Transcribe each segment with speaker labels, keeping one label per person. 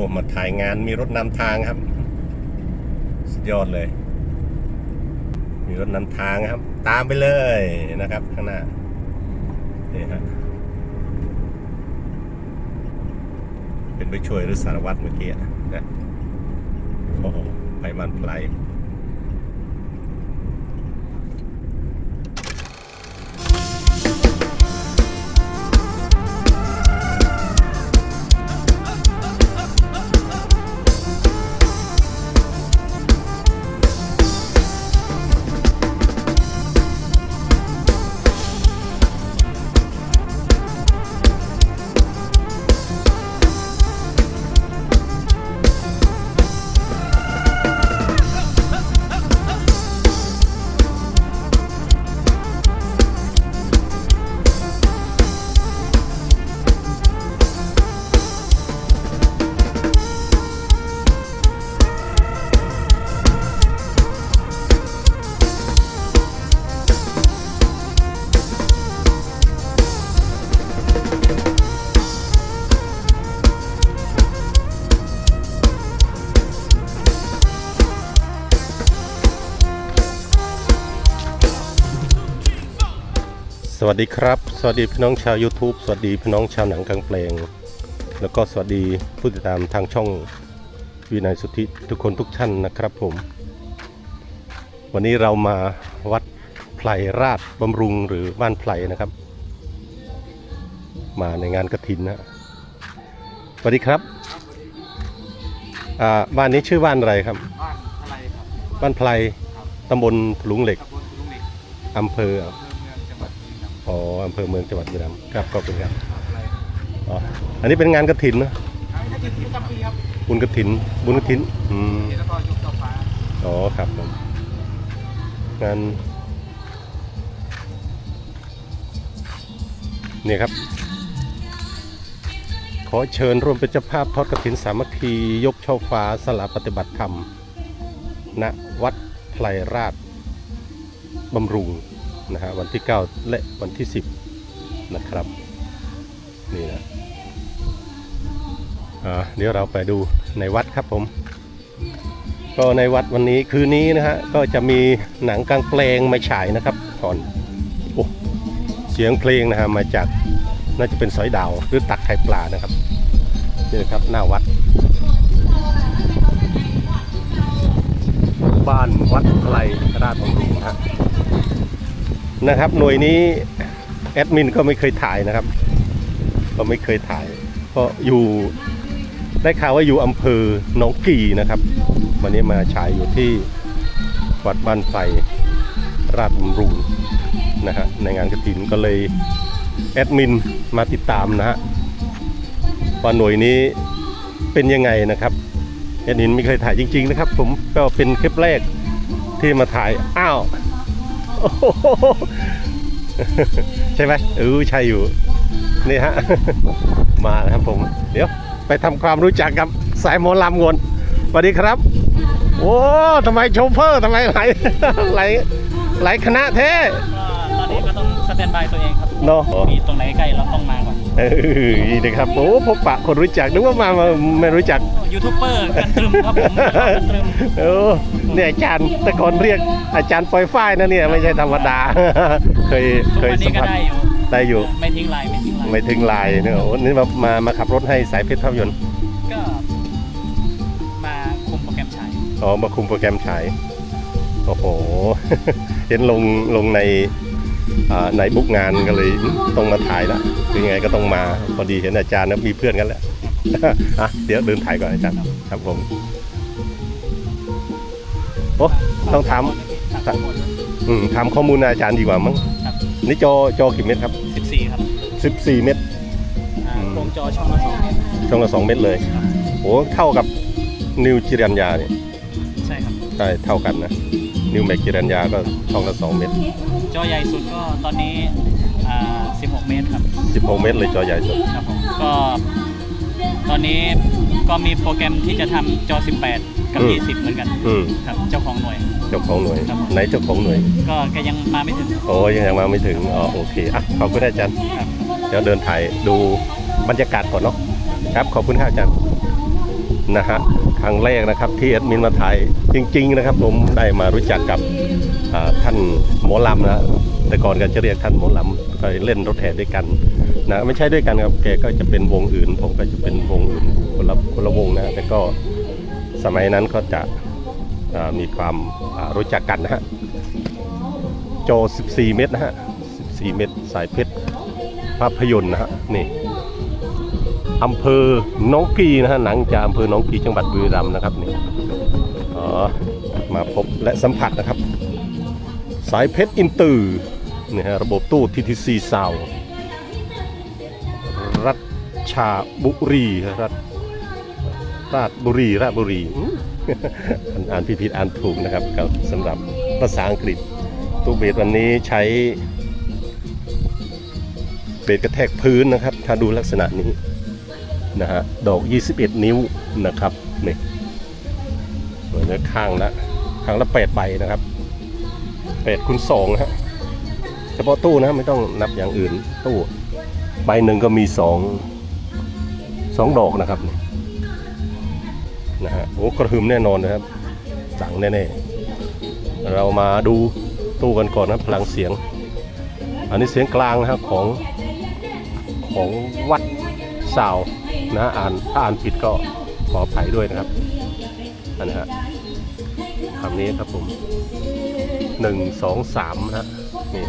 Speaker 1: อ้มาถ่ายงานมีรถนำทางครับ สุดยอดเลย มีรถนำทางครับ ตามไปเลยนะครับ ข้างหน้านี่ฮะเป็นไปช่วยหรือสารวัตรเมื่อกี้นะโอ้โหไปมันไพล สวัสดีครับ สวัสดีพี่น้องชาว YouTube สวัสดีพี่น้องชาวหนังกลางแปลง แล้วก็สวัสดีผู้ติดตามทางช่องวินัยสุทธิทุกคนทุกท่านนะครับผม วันนี้เรามาวัดไพรราชบำรุงหรือบ้านไพรนะครับ มาในงานกระถินนะสวัสดีครับอ่าบ้านนี้ชื่อบ้านอะไรครับ
Speaker 2: บ้านอะไรครับ
Speaker 1: บ้านไพรตำบลถลุงเหล็ก
Speaker 2: ตำบลลุงเหล็ก
Speaker 1: อำเภอ
Speaker 2: อ๋ออำ
Speaker 1: เภอเมืองจังหวัดบุรีรัมย์ครับขอบคุณครับ
Speaker 2: อะไร
Speaker 1: อ๋ออันนี้เป็นงานกระถินนะ
Speaker 2: อันนี้คือประจำปีครับ
Speaker 1: บุญกระถิน บุญกระถินอืม
Speaker 2: แล้วก็ยกต่อฟ้า
Speaker 1: อ๋อครับผมงานนี่ครับ ขอเชิญร่วมเป็นเจ้าภาพทอดกระถินสามัคคียกช่อฟ้าสละปฏิบัติธรรมณวัดไพรราชบำรุง นะฮะวันที่ 9 และวันที่ 10 นะครับ นี่นะเดี๋ยวเราไปดูในวัดครับผม ก็ในวัดวันนี้คืนนี้นะฮะก็จะมีหนังกลางแปลงมาฉายนะครับก่อนโอ้เสียงเพลงนะฮะมาจากน่าจะเป็นสอยดาวหรือตักไข่ปลานะครับนี่นะครับหน้าวัด บ้านวัดไพรราชบำรุงนะฮะ นะครับ หน่วยนี้แอดมินก็ไม่เคยถ่ายนะครับ ก็ไม่เคยถ่าย เพราะอยู่ได้ข่าวว่าอยู่อำเภอหนองกี่นะครับ วันนี้มาฉายอยู่ที่วัดบ้านไฟราชบำรุงนะฮะในงานกระถินก็เลยแอดมินมาติดตามนะฮะว่าหน่วยนี้เป็นยังไงนะครับแอดมินไม่เคยถ่ายจริง ๆ นะครับ ผมก็เป็นคลิปแรกที่มาถ่ายอ้าว ใช่ไหมเออใช่อยู่ นี่ฮะ มาแล้วครับผม เดี๋ยว ไปทำความรู้จักกับสายหมอลำงวนสวัสดีครับ โอ้ทำไมโชเฟอร์ทำไมไหลไหลไหลคณะเท่
Speaker 2: ก็ตอนนี้ก็ต้องสแตนบายตัวเองครับ
Speaker 1: เนาะ
Speaker 2: มีตรงไหนใกล้เราต้องมาก่อน
Speaker 1: เออนี่นะครับโอ้พบปะคนรู้จักนึกว่ามามาไม่รู้จัก
Speaker 2: ยูทูบเบอร์กันตรึมครับผมกันตรึม
Speaker 1: เออเนี่ยอาจารย์แต่ก่อนเรียกอาจารย์ปอยฝ้ายนะเนี่ยไม่ใช่ธรรมดา เคย
Speaker 2: ทุก
Speaker 1: เคย
Speaker 2: วัน
Speaker 1: สั
Speaker 2: นี้
Speaker 1: ม
Speaker 2: ก็
Speaker 1: ผัส
Speaker 2: ได้อยู่
Speaker 1: ได้อยู่
Speaker 2: ไม่ทิ้งลายไม่ทิ้งลาย
Speaker 1: ไม่ถึงลายเนี่ยโอ้นี่มามามาขับรถให้สายเพชรภาพยนตร์
Speaker 2: ก็มาคุมโปรแกรมฉาย
Speaker 1: อ๋อมาคุมโปรแกรมฉายโอ้โหเห็นลงลงในอ่า ในบุ๊กงานก็เลยต้องมาถ่ายละยังไงก็ต้องมาพอดีเห็นอาจารย์นะมีเพื่อนกันแล้วอะเดี๋ยวเดินถ่ายก่อนอาจารย์ครับผมโอ้ต้องถาม
Speaker 2: ครับ
Speaker 1: อืมถามข้อมูลอาจารย์ดีกว่ามั้ง
Speaker 2: ครับ
Speaker 1: นี่จอจอกี่เม็ดครับ
Speaker 2: 14ครับ
Speaker 1: 14 เม็ด
Speaker 2: อ่า
Speaker 1: อืม
Speaker 2: โครงจอช่องละสองเมตร
Speaker 1: ช่องละ2เม็ดเลย
Speaker 2: ครับ
Speaker 1: โอ้เท่ากับนิวจิรัญญาเนี่ย
Speaker 2: ใช่ครับ
Speaker 1: ได้เท่ากันนะ นิวแมกจิรัญญาก็ช่องละ2เม็ด
Speaker 2: จอใหญ่สุดก็ตอนนี้อ่า16 เมตรครับ
Speaker 1: 16 เม็ดเลยจอใหญ่สุด
Speaker 2: ครับผมก็ตอนนี้ก็มีโปรแกรมที่จะทำจอ 18 กับ
Speaker 1: อืม
Speaker 2: 20 เหมือนกัน
Speaker 1: อืม
Speaker 2: ครับเจ้าของหน่วย
Speaker 1: เจ้าของหน่วย
Speaker 2: ครับผม
Speaker 1: ไหนเจ้าของหน่วย
Speaker 2: ก็แกยังมาไม่ถึง
Speaker 1: โอ้ยังยังมาไม่ถึงอ๋อโอเคอะขอบคุณอาจารย์
Speaker 2: ครับ
Speaker 1: เดี๋ยวเดินถ่ายดูบรรยากาศก่อนเนาะครับขอบคุณครับอาจารย์ นะฮะครั้งแรกนะครับที่แอดมินมาถ่ายจริง ๆ นะครับ ผมได้มารู้จักกับท่านหมอลำนะแต่ก่อนก็จะเรียกท่านหมอลำเคยเล่นรถแห่ด้วยกันนะไม่ใช่ด้วยกันครับแกก็จะเป็นวงอื่น ผมก็จะเป็นวงอื่นคนละคนละวงนะแต่ก็สมัยนั้นก็จะมีความรู้จักกันนะฮะโจ14 เมตรนะฮะ 14 เมตร สายเพชรภาพยนตร์นะฮะนี่ อำเภอหน้องกีนะฮะหนังจากอำเภอหน้องกีจังหวัดบุรีรัมย์นะครับนี่อ๋อมาพบและสัมผัสนะครับ สายเพชรอินเตอร์นี่ฮะระบบตู้ TTC ซาวรัชาบุรีรัฐราชบุรีราชบุรีอ่านผิดผิดอ่านถูกนะครับกับสำหรับภาษาอังกฤษตู้เบสวันนี้ใช้เบสกระแทกพื้นนะครับ ถ้าดูลักษณะนี้ นะฮะดอก 21 นิ้วนะครับนี่เหมือนกับข้างละข้างละ8ใบนะครับ8คูณ2ฮะเฉพาะตู้นะไม่ต้องนับอย่างอื่นตู้ใบหนึ่งก็มี 2 2 ดอกนะครับนี่นะฮะโอ้กระหึ่มแน่นอนนะครับจังแน่ๆ เรามาดูตู้กันก่อนนะพลังเสียง อันนี้เสียงกลางนะครับของของวัดสาว นะอ่านถ้าอ่านผิดก็ขออภัยด้วยนะครับอันนะฮะคำนี้ครับผมหนึ่งสองสามนะฮะนี่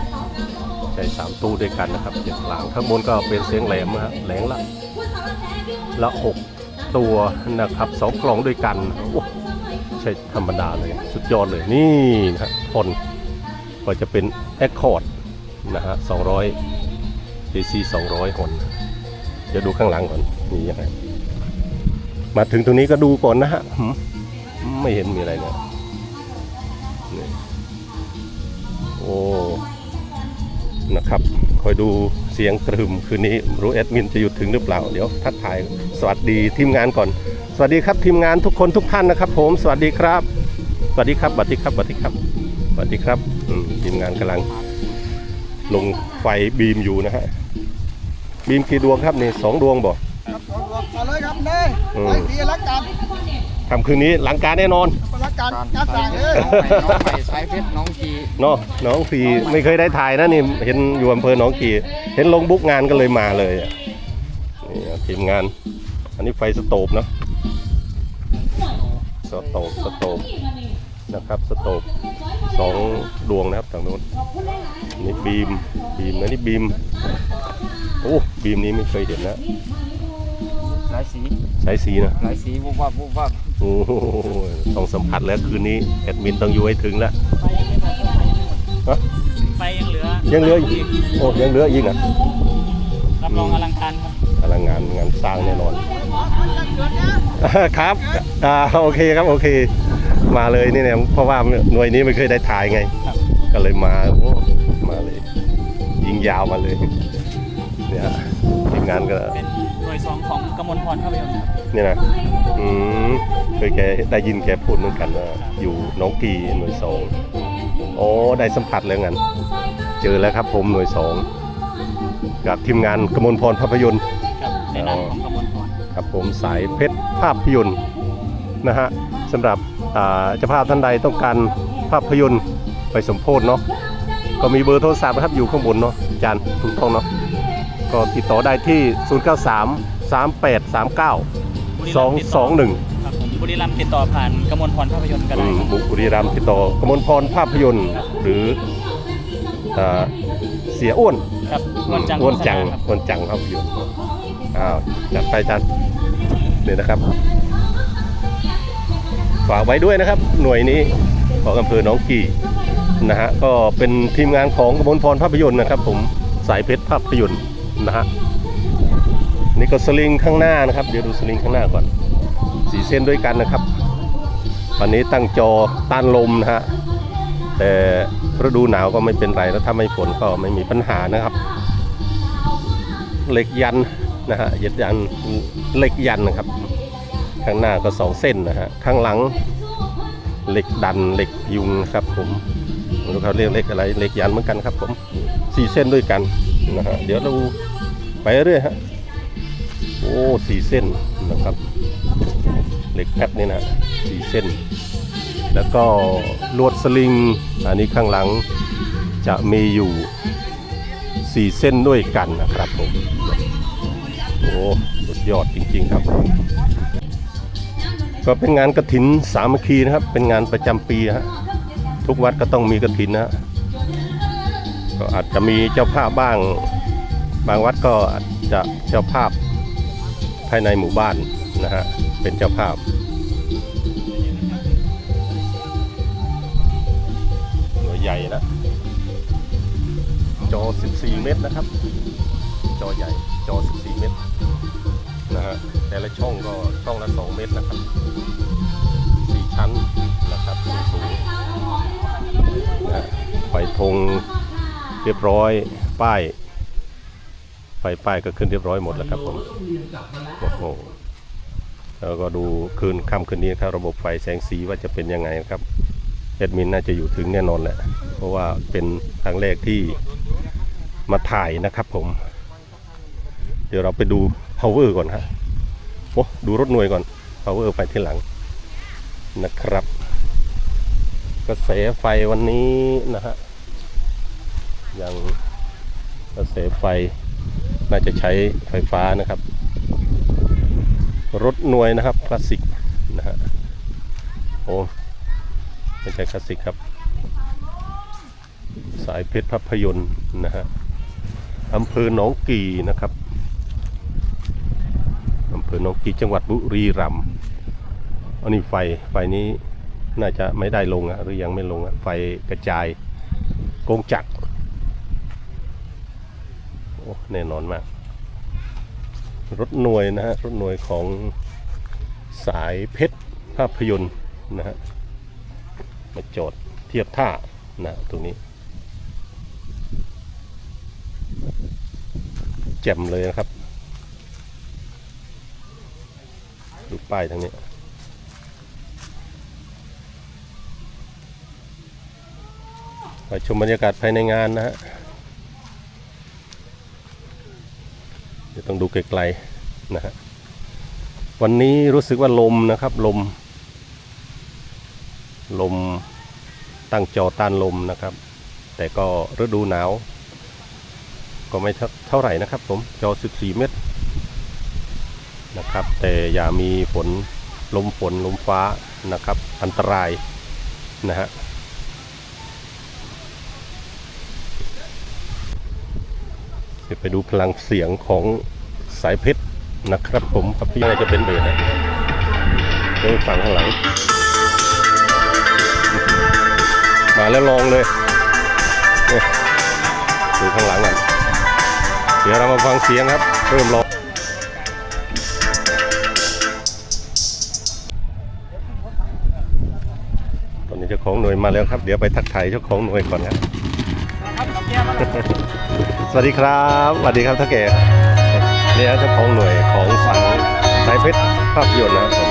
Speaker 1: ใช้สามตู้ด้วยกันนะครับเสียงกลางข้างบนก็เป็นเสียงแหลมนะฮะแหลงละละหกตัวนะครับสองกล่องด้วยกันโอ้ใช่ธรรมดาเลยสุดยอดเลยนี่นะฮะพลก็จะเป็นแอคคอร์ดนะฮะสองร้อย AC สองร้อยคนเดี๋ยวดูข้างหลังก่อน มียังไงมาถึงตรงนี้ก็ดูก่อนนะฮะไม่เห็นมีอะไรเลยโอ้นะครับ คอยดูเสียงกระหึ่มคืนนี้รู้แอดมินจะหยุดถึงหรือเปล่า เดี๋ยวทักทายสวัสดีทีมงานก่อน สวัสดีครับทีมงานทุกคนทุกท่านนะครับ ผมสวัสดีครับ สวัสดีครับสวัสดีครับสวัสดีครับสวัสดีครับทีมงานกำลังลงไฟบีมอยู่นะฮะบีมกี่ดวงครับนี่สองดวงบอก
Speaker 3: ครับขอบอกมาเลยครับเน่
Speaker 1: อืม
Speaker 3: ไปดีรักกัน
Speaker 1: ทำคืนนี้หลังการแน่นอน
Speaker 3: รักกันการสั่งเลย
Speaker 4: น้องใหม่น้องใหม่สายเพชรน้องกี
Speaker 1: เนาะน้องฟรีไม่เคยได้ถ่ายนะนี่เห็นอยู่อำเภอหนองกี่เห็นลงบุ๊กงานก็เลยมาเลยอะนี่อะทีมงาน อันนี้ไฟสโตบเนาะสโตบสโตบนะครับสโตบสองดวงนะครับทางโน้นนี่บีมบีมอันนี้บีมโอ้บีมนี้ไม่เคยเห็นนะ
Speaker 4: หลายสี
Speaker 1: สายสีนะ
Speaker 4: หลายสีวุบวับวุบวับ
Speaker 1: โอ้โหต้องสัมผัสแล้วคืนนี้แอดมินต้องอยู่ให้ถึงแล้ว
Speaker 2: ไฟยังเหลือ
Speaker 1: ยังเหลืออีกโอ้ยังเหลืออีกอะ
Speaker 2: รับรองอลังการครับ
Speaker 1: พลังงานงานสร้างแน่นอน ครับอ่าโอเคครับโอเค มาเลยนี่เนี่ยเพราะว่าหน่วยนี้ไม่เคยได้ถ่ายไง
Speaker 2: ครับ
Speaker 1: ก็เลยมาโอ้มาเลย ยิงยาวมาเลยเนี่ยทีมงานก็
Speaker 2: เป็นหน่วย สองของกมลพรภาพยนตร์ครับ
Speaker 1: เนี่ยนะอืมเคยแกได้ยินแกพูดเหมือนกันว่าอยู่หน้องกีหน่วยสองโอ้ได้สัมผัสแล้วงั้นเจอแล้วครับผมหน่วยสองกับทีมงานกมลพรภาพยนตร์
Speaker 2: ครับในนามของกมลพร
Speaker 1: ครับผมสายเพชรภาพยนตร์นะฮะสำหรับอ่าเจ้าภาพท่านใดต้องการภาพยนตร์ไปสมโพธเนาะก็มีเบอร์โทรศัพท์นะครับอยู่ข้างบนเนาะอาจารย์ถูกต้องเนาะ ก็ติดต่อได้ที่ 0 9 3 3 8 3 9
Speaker 2: บุรีรัมย์ติดต่อ
Speaker 1: 2 2 1
Speaker 2: ครับผมบุรีรัมย์ติดต่อผ่านกมลพรภาพยนตร์ก็
Speaker 1: อื
Speaker 2: ได้
Speaker 1: ม
Speaker 2: ครับ
Speaker 1: บุรีรัมย์ติดต่อกมลพรภาพยนตร์ หรืออ่าเสียอ้วน
Speaker 2: ครับอ้วนจัง
Speaker 1: อ้วนจัง
Speaker 2: โฆษณาครับ
Speaker 1: อ้วนจังภาพยนตร์อ้าวจัดไปอาจารย์นี่นะครับ ฝากไว้ด้วยนะครับ หน่วยนี้ของอำเภอหนองกี่นะฮะก็เป็นทีมงานของกมลพรภาพยนตร์นะครับ ผมสายเพชรภาพยนตร์ นะฮะนี่ก็สลิงข้างหน้านะครับ เดี๋ยวดูสลิงข้างหน้าก่อนสีเส้นด้วยกันนะครับวันนี้ตั้งจอต้านลมนะฮะแต่ฤดูหนาวก็ไม่เป็นไรแล้วถ้าไม่ฝนก็ไม่มีปัญหานะครับ เหล็กยันนะฮะเหล็กยันเหล็กยันนะครับ ข้างหน้าก็สองเส้นนะฮะข้างหลังเหล็กดันเหล็กยุงนะครับผมไม่รู้เขาเรียกเหล็กอะไรเหล็กยันเหมือนกันครับผมสี่เส้นด้วยกันนะฮะเดี๋ยวเรา ไปเรื่อยฮะโอ้สี่เส้นนะครับ เหล็กแป๊บนี่นะสี่เส้น แล้วก็ลวดสลิง อันนี้ข้างหลังจะมีอยู่สี่เส้นด้วยกันนะครับผมโอ้สุดยอดจริง ๆ ครับก็เป็นงานกระถินสามัคคีนะครับ เป็นงานประจำปีฮะทุกวัดก็ต้องมีกระถินนะฮะก็อาจจะมีเจ้าภาพบ้าง บางวัดก็จจะเจ้าภาพภายในหมู่บ้านนะฮะเป็นเจ้าภาพ หน่วยใหญ่นะจอ 14 เมตรนะครับ จอใหญ่จอ 14 เมตรนะฮะแต่ละช่องก็ช่องละ 2 เมตรนะครับ 4 ชั้นนะครับสูงๆนะไฟธงเรียบร้อยป้าย ไฟป้ายก็ขึ้นเรียบร้อยหมดแล้วครับผมโอ้โหแล้วก็ดูคืนค่ำคืนนี้ครับระบบไฟแสงสีว่าจะเป็นยังไงครับแอดมินน่าจะอยู่ถึงแน่นอนแหละเพราะว่าเป็นครั้งแรกที่มาถ่ายนะครับผม เดี๋ยวเราไปดู power ก่อนฮะโอ้ดูรถหน่วยก่อน power ไปที่หลังนะครับ กระแสไฟวันนี้นะฮะยังกระแสไฟ น่าจะใช้ไฟฟ้านะครับ รถหน่วยนะครับคลาสสิกนะฮะโอ้ไม่ใช่คลาสสิกครับ สายเพชรภาพยนตร์นะฮะอำเภอหนองกีนะครับอำเภอหนองกีจังหวัดบุรีรัมย์อันนี้ไฟไฟนี้น่าจะไม่ได้ลงอะหรือยังไม่ลงอะไฟกระจายกงจักร โอ้แน่นอนมาก รถหน่วยนะฮะรถหน่วยของสายเพชรภาพยนตร์นะฮะมาจอดเทียบท่านะตรงนี้แจ่มเลยนะครับดูป้ายทางนี้ไปชมบรรยากาศภายในงานนะฮะ เดี๋ยวต้องดูไกลๆนะฮะวันนี้รู้สึกว่าลมนะครับลม ลมตั้งจอต้านลมนะครับ แต่ก็ฤดูหนาว ก็ไม่เท่าไหร่นะครับผมจอ 14 เมตรนะครับ แต่อย่ามีฝนลมฝนลมฟ้านะครับ อันตรายนะฮะ ดี๋ยวไปดูพลังเสียงของสายเพชรนะครับผมครับพี่น่าจะเป็นเบสนะเดี๋ยวฟังข้างหลัง มาแล้วลองเลยเนี่ยดูข้างหลังกันเดี๋ยวเรามาฟังเสียงครับ เริ่มลองตอนนี้เจ้าของหน่วยมาแล้วครับ เดี๋ยวไปทักทายเจ้าของหน่วยก่อนครับ สวัสดีครับสวัสดีครับท่าแก่เนี่ยเจ้าของหน่วยของสังสายเพชรภาพยนตร์นะครับผม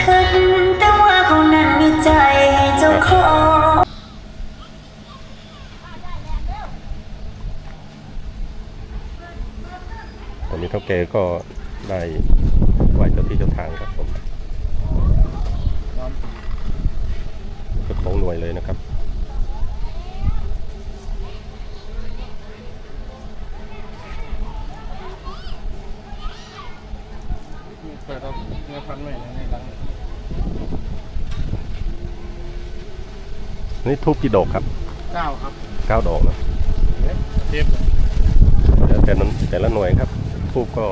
Speaker 5: ขึ้นแต่ว่าเขานั้นมีใจให้เจ้าของ
Speaker 1: ตอนนี้เท่าแก่ก็ได้ไหวเจ้าที่เจ้าทางครับผมเจ้าของหน่วยเลยนะครับ
Speaker 4: เปิดเอาเงินพันไว้ในหลัง
Speaker 1: นี่ทูบกี่ดอกครับ
Speaker 4: เก้าครับ
Speaker 1: เก้าดอกนะ
Speaker 4: เทียบ
Speaker 1: แล้วแต่ละแต่ละหน่วยครับทูบก็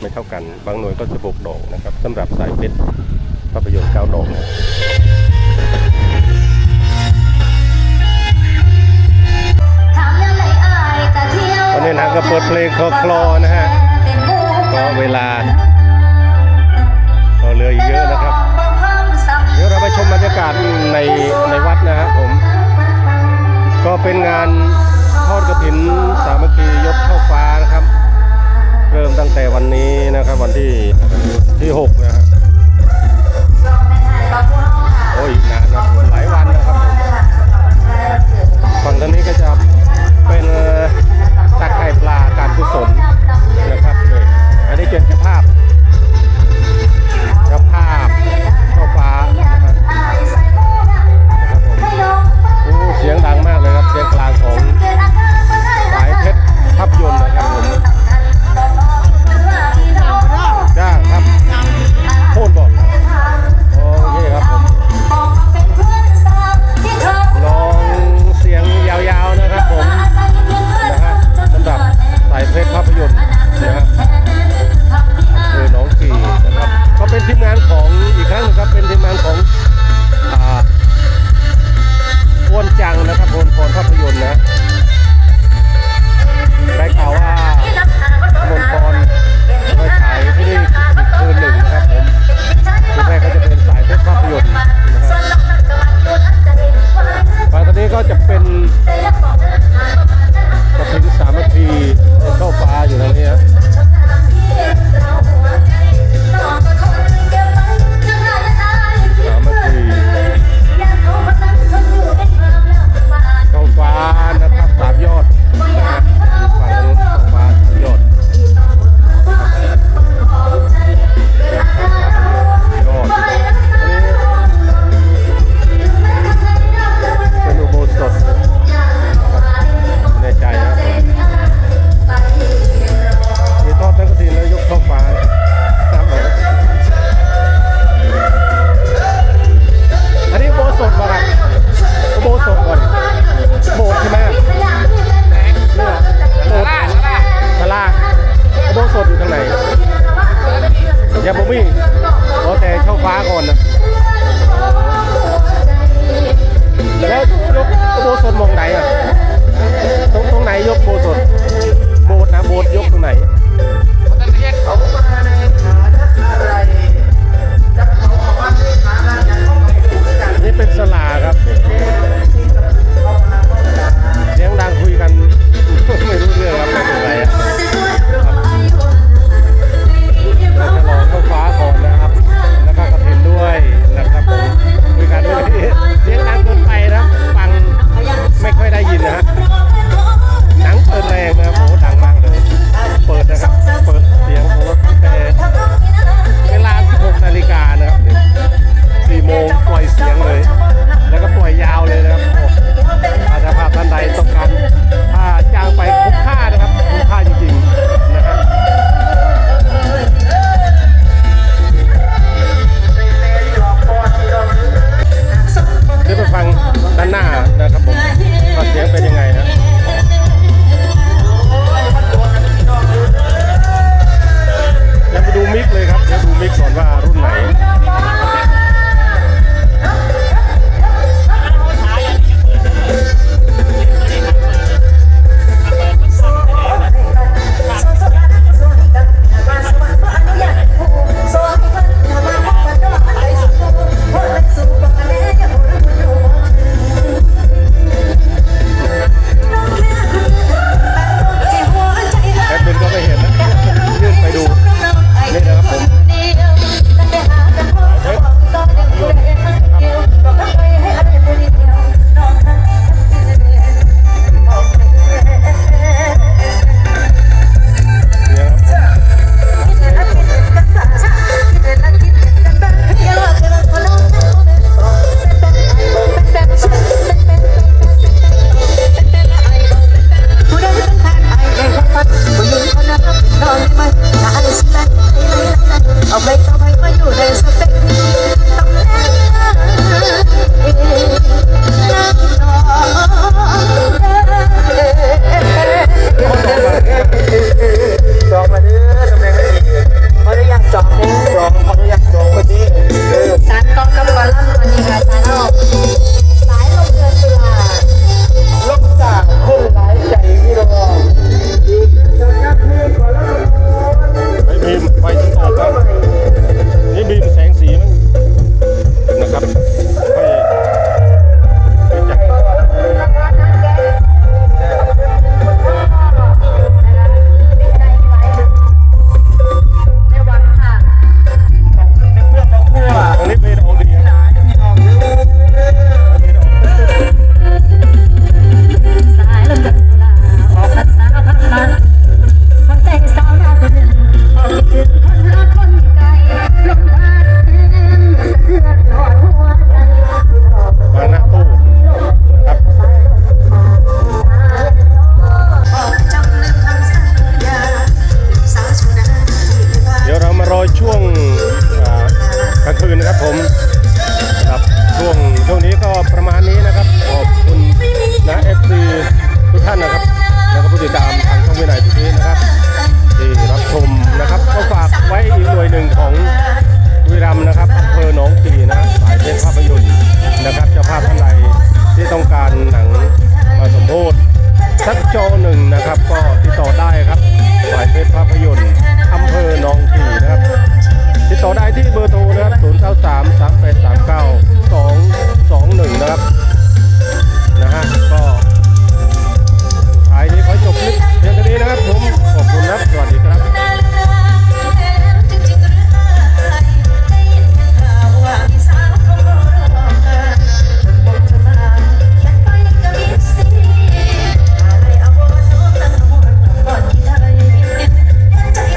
Speaker 1: ไม่เท่ากัน บางหน่วยก็จะบกดอกนะครับสำหรับสายเพชรภาพยนตร์เก้าดอกนะ
Speaker 5: ถามยังไงอายกะเที่ยว
Speaker 1: ตอนนี้นะก็เปิดเพลงคลอคลอนะฮะ
Speaker 5: เป็นหมู่
Speaker 1: ก็เวลาก็เหลืออีกเยอะ เป็นงานทอดกระถินสามัคคียกเช่าฟ้านะครับ เริ่มตั้งแต่วันนี้นะครับ วันที่ที่หกนะครับโอ้ยนานนะหลายวันนะครับฝั่งตอนนี้ก็จะเป็นตักไข่ปลากา
Speaker 5: รกุศลนะ
Speaker 3: ค
Speaker 1: รับ
Speaker 5: นี่
Speaker 3: อัน
Speaker 1: นี้เกิ
Speaker 5: ดสภาพ ก
Speaker 1: ลางของสายเพชรภาพยนตร์นะครับผม